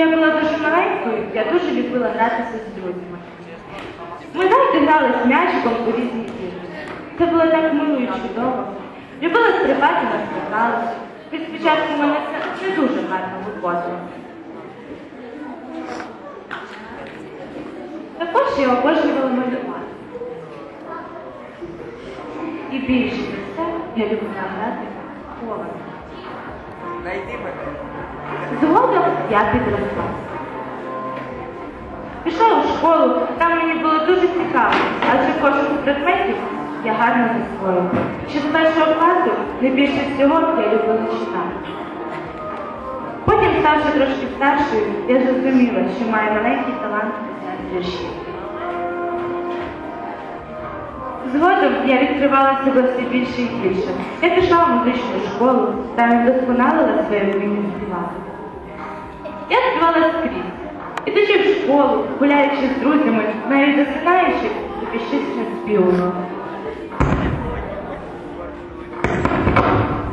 я була дуже маленькою, я дуже любила гратися з друзями. Ми завжди грали з м'ячиком у різні ігри. Це було так мило і чудово. Любила стрибати на скакалці. Від спочатку мене це не дуже гарно виходило. Також я обожнювала малювати. І більше за все я любила грати в хованки. Найди мене. Згодом я підросла. Пішла у школу, там мені було дуже цікаво, адже кожен предметів я гарно засвоїла. Ще з першого класу найбільше всього я любила читати. Потім, ставши трошки старшою, я зрозуміла, що маю маленький талант писати вірші. Згодом я відкривала себе все більше і більше. Я пішла в музичну школу та вдосконалила своє вміння співати. Я співала скрізь. Ідучи в школу, гуляючи з друзями, навіть засинаючи, щось не співало.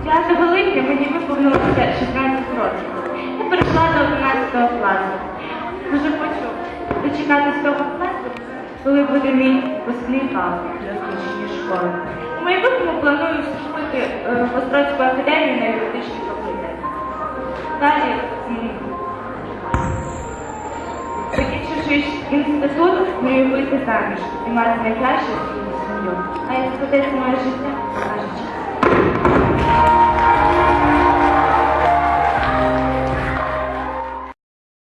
5 липня мені виповнилося 16 років. Я перейшла до 11 класу. Дуже хочу дочекатися того класу, коли буде мій бал для закінчення школи. У майбутньому планую вступити е, в Острозьку академію на юридичний факультет. Далі, закінчивши інститут, мрію вийти заміж і мати найкраще сім'ю. А складеться моє життя.